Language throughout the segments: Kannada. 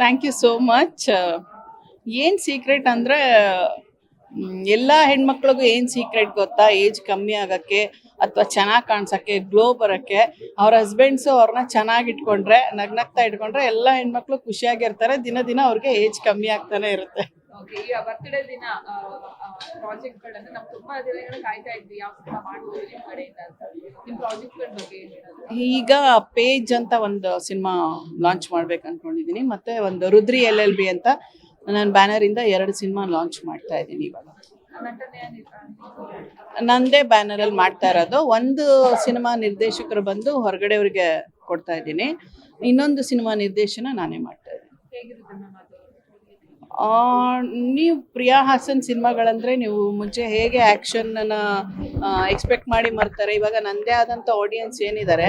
ಥ್ಯಾಂಕ್ ಯು ಸೋ ಮಚ್ ಏನು ಸೀಕ್ರೆಟ್ ಅಂದರೆ ಎಲ್ಲ ಹೆಣ್ಮಕ್ಳಿಗೂ ಏನು ಸೀಕ್ರೆಟ್ ಗೊತ್ತಾ? ಏಜ್ ಕಮ್ಮಿ ಆಗೋಕ್ಕೆ ಅಥವಾ ಚೆನ್ನಾಗಿ ಕಾಣಿಸೋಕ್ಕೆ ಗ್ಲೋ ಬರೋಕ್ಕೆ. ಅವ್ರ ಹಸ್ಬೆಂಡ್ಸು ಅವ್ರನ್ನ ಚೆನ್ನಾಗಿ ಇಟ್ಕೊಂಡ್ರೆ ನಗ್ನಗ್ತಾ ಇಟ್ಕೊಂಡ್ರೆ ಎಲ್ಲ ಹೆಣ್ಮಕ್ಳು ಖುಷಿಯಾಗಿರ್ತಾರೆ ದಿನ ದಿನ ಅವ್ರಿಗೆ ಏಜ್ ಕಮ್ಮಿ ಆಗ್ತಾನೆ ಇರುತ್ತೆ. ದಿನ ಪ್ರಾಜೆಕ್ಟ್ ಗಳನ್ನ ನಾವು ತುಂಬಾ ದಿನಗಳ ಕಾಯ್ತಾ ಇದ್ವಿ. ಯಾವ ಕಡೆಯಿಂದ ಅಂತ. ಈಗ ಪೇಜ್ ಅಂತ ಒಂದು ಸಿನಿಮಾ ಲಾಂಚ್ ಮಾಡ್ಬೇಕು ಅನ್ಕೊಂಡಿದ್ದೀನಿ. ಮತ್ತೆ ಒಂದು ರುದ್ರಿ ಎಲ್ ಎಲ್ ಬಿ ಅಂತ ನನ್ನ ಬ್ಯಾನರಿಂದ ಎರಡು ಸಿನಿಮಾ ಲಾಂಚ್ ಮಾಡ್ತಾ ಇದ್ದೀನಿ ಇವಾಗ. ನಂದೇ ಬ್ಯಾನರ್ ಅಲ್ಲಿ ಮಾಡ್ತಾ ಇರೋದು. ಒಂದು ಸಿನಿಮಾ ನಿರ್ದೇಶಕರು ಬಂದು ಹೊರಗಡೆ ಅವರಿಗೆ ಕೊಡ್ತಾ ಇದ್ದೀನಿ. ಇನ್ನೊಂದು ಸಿನಿಮಾ ನಿರ್ದೇಶನ ನಾನೇ ಮಾಡ್ತಾ ಇದ್ದೀನಿ. ನೀವು ಪ್ರಿಯಾ ಹಾಸನ್ ಸಿನಿಮಾಗಳಂದ್ರೆ ನೀವು ಮುಂಚೆ ಹೇಗೆ ಆ್ಯಕ್ಷನ್ನ ಎಕ್ಸ್ಪೆಕ್ಟ್ ಮಾಡಿ ಮಾಡ್ತಾರೆ ಇವಾಗ ನನ್ನದೇ ಆದಂಥ ಆಡಿಯನ್ಸ್ ಏನಿದ್ದಾರೆ,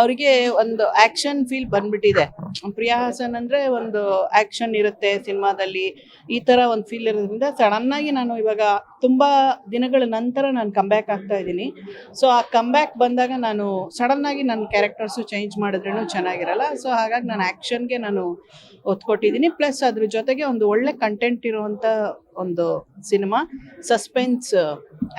ಅವರಿಗೆ ಒಂದು ಆ್ಯಕ್ಷನ್ ಫೀಲ್ ಬಂದ್ಬಿಟ್ಟಿದೆ. ಪ್ರಿಯಾ ಹಾಸನ್ ಅಂದ್ರೆ ಒಂದು ಆಕ್ಷನ್ ಇರುತ್ತೆ ಸಿನಿಮಾದಲ್ಲಿ. ಈ ತರ ಒಂದು ಫೀಲ್ ಇರೋದ್ರಿಂದ ಸಡನ್ ಆಗಿ ನಾನು ಇವಾಗ ತುಂಬಾ ದಿನಗಳ ನಂತರ ನಾನು ಕಂಬ್ಯಾಕ್ ಆಗ್ತಾ ಇದ್ದೀನಿ. ಸೊ ಆ ಕಂಬ್ಯಾಕ್ ಬಂದಾಗ ನಾನು ಸಡನ್ ಆಗಿ ನನ್ನ ಕ್ಯಾರೆಕ್ಟರ್ಸು ಚೇಂಜ್ ಮಾಡಿದ್ರೂ ಚೆನ್ನಾಗಿರಲ್ಲ. ಸೊ ಹಾಗಾಗಿ ನಾನು ಆ್ಯಕ್ಷನ್ಗೆ ನಾನು ಒತ್ತು ಕೊಟ್ಟಿದ್ದೀನಿ ಪ್ಲಸ್ ಅದ್ರ ಜೊತೆಗೆ ಒಂದು ಒಳ್ಳೆ ಕಂಟೆಂಟ್ ಇರುವಂತ ಒಂದು ಸಿನಿಮಾ ಸಸ್ಪೆನ್ಸ್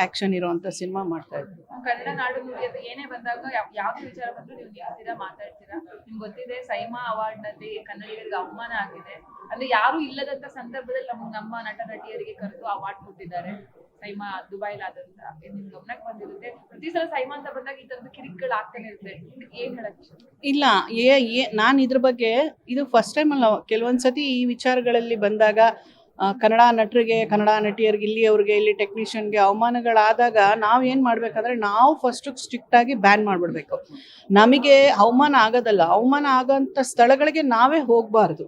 ಆಕ್ಷನ್ ಇರುವಂತ ಸಿನಿಮಾ ಮಾಡ್ತಾ ಇದ್ದೀನಿ. ಕನ್ನಡ ನಾಡು ಅಂತ ಏನೇ ಬಂದಾಗ ಯಾವ- ವಿಚಾರ ಬಂದ್ರು ನೀವು ನಿಲ್ತೀರಾ ಮಾತಾಡ್ತೀರಾ? ನಿಮ್ಗೆ ಗೊತ್ತಿದೆ, ಸೈಮಾ ಅವಾರ್ಡ್ನಲ್ಲಿ ಕನ್ನಡಿಗರಿಗೆ ಅವಮಾನ ಆಗಿದೆ. ಅಂದ್ರೆ ಯಾರು ಇಲ್ಲದಂತ ಸಂದರ್ಭದಲ್ಲಿ ನಮ್ಮ ನಮ್ಮ ನಟ ನಟಿಯರಿಗೆ ಕರೆದು ಅವಾರ್ಡ್ ಕೊಟ್ಟಿದ್ದಾರೆ. ಸೈಮಾ ದುಬೈಲಾದಂತ. ನಿಮ್ ಗಮನಕ್ಕೆ ಬಂದಿರುತ್ತೆ? ಪ್ರತಿ ಸಲ ಸೈಮಾ ಅಂತ ಬಂದಾಗ ಈ ತರದ ಕಿರಿಕ್ಗಳು ಆಗ್ತಾನೆ ಇರುತ್ತೆ. ಏನ್ ಹೇಳಕ್ ಇಲ್ಲ, ಏ ಏ, ನಾನು ಇದ್ರ ಬಗ್ಗೆ ಇದು ಫಸ್ಟ್ ಟೈಮ್ ಅಲ್ಲ. ಕೆಲವೊಂದ್ಸತಿ ಈ ವಿಚಾರಗಳಲ್ಲಿ ಬಂದಾಗ ಕನ್ನಡ ನಟರಿಗೆ, ಕನ್ನಡ ನಟಿಯರಿಗೆ ಇಲ್ಲಿ ಅವ್ರಿಗೆ ಇಲ್ಲಿ ಟೆಕ್ನಿಷಿಯನ್ಗೆ ಅವಮಾನಗಳಾದಾಗ ನಾವು ಏನು ಮಾಡಬೇಕಂದ್ರೆ ನಾವು ಫಸ್ಟು ಸ್ಟ್ರಿಕ್ಟಾಗಿ ಬ್ಯಾನ್ ಮಾಡಿಬಿಡ್ಬೇಕು. ನಮಗೆ ಅವಮಾನ ಆಗೋದಲ್ಲ, ಅವಮಾನ ಆಗೋಂಥ ಸ್ಥಳಗಳಿಗೆ ನಾವೇ ಹೋಗಬಾರ್ದು.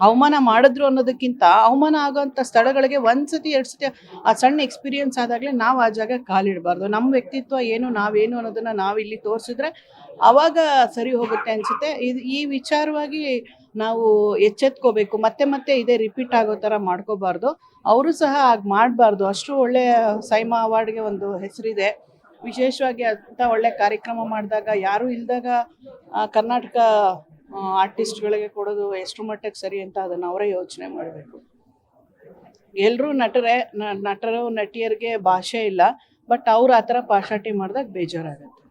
ಅವಮಾನ ಮಾಡಿದ್ರು ಅನ್ನೋದಕ್ಕಿಂತ ಅವಮಾನ ಆಗೋಂಥ ಸ್ಥಳಗಳಿಗೆ ಒಂದ್ಸತಿ ಎರಡು ಸತಿ ಆ ಸಣ್ಣ ಎಕ್ಸ್ಪೀರಿಯನ್ಸ್ ಆದಾಗಲೇ ನಾವು ಆ ಜಾಗ ಕಾಲಿಡಬಾರ್ದು. ನಮ್ಮ ವ್ಯಕ್ತಿತ್ವ ಏನು, ನಾವೇನು ಅನ್ನೋದನ್ನ ನಾವು ಇಲ್ಲಿ ತೋರಿಸಿದ್ರೆ ಅವಾಗ ಸರಿ ಹೋಗುತ್ತೆ ಅನ್ಸುತ್ತೆ. ಇದು ಈ ವಿಚಾರವಾಗಿ ನಾವು ಎಚ್ಚೆತ್ಕೋಬೇಕು. ಮತ್ತೆ ಮತ್ತೆ ಇದೇ ರಿಪೀಟ್ ಆಗೋ ಥರ ಮಾಡ್ಕೋಬಾರ್ದು. ಅವರು ಸಹ ಹಾಗೆ ಮಾಡಬಾರ್ದು. ಅಷ್ಟು ಒಳ್ಳೆಯ ಸೈಮಾ ಅವಾರ್ಡ್ಗೆ ಒಂದು ಹೆಸರಿದೆ. ವಿಶೇಷವಾಗಿ ಅಂಥ ಒಳ್ಳೆ ಕಾರ್ಯಕ್ರಮ ಮಾಡಿದಾಗ ಯಾರು ಇಲ್ದಾಗ ಆ, ಕರ್ನಾಟಕ ಆರ್ಟಿಸ್ಟ್ಗಳಿಗೆ ಕೊಡೋದು ಎಷ್ಟು ಮಟ್ಟಕ್ಕೆ ಸರಿ ಅಂತ ಅದನ್ನು ಅವರೇ ಯೋಚನೆ ಮಾಡಬೇಕು. ಎಲ್ಲರೂ ನಟರೇ ನಟರು ನಟಿಯರಿಗೆ ಭಾಷೆ ಇಲ್ಲ. ಬಟ್ ಅವ್ರು ಆ ಥರ ಪಾಶಾಟಿ ಮಾಡಿದಾಗ ಬೇಜಾರಾಗುತ್ತೆ.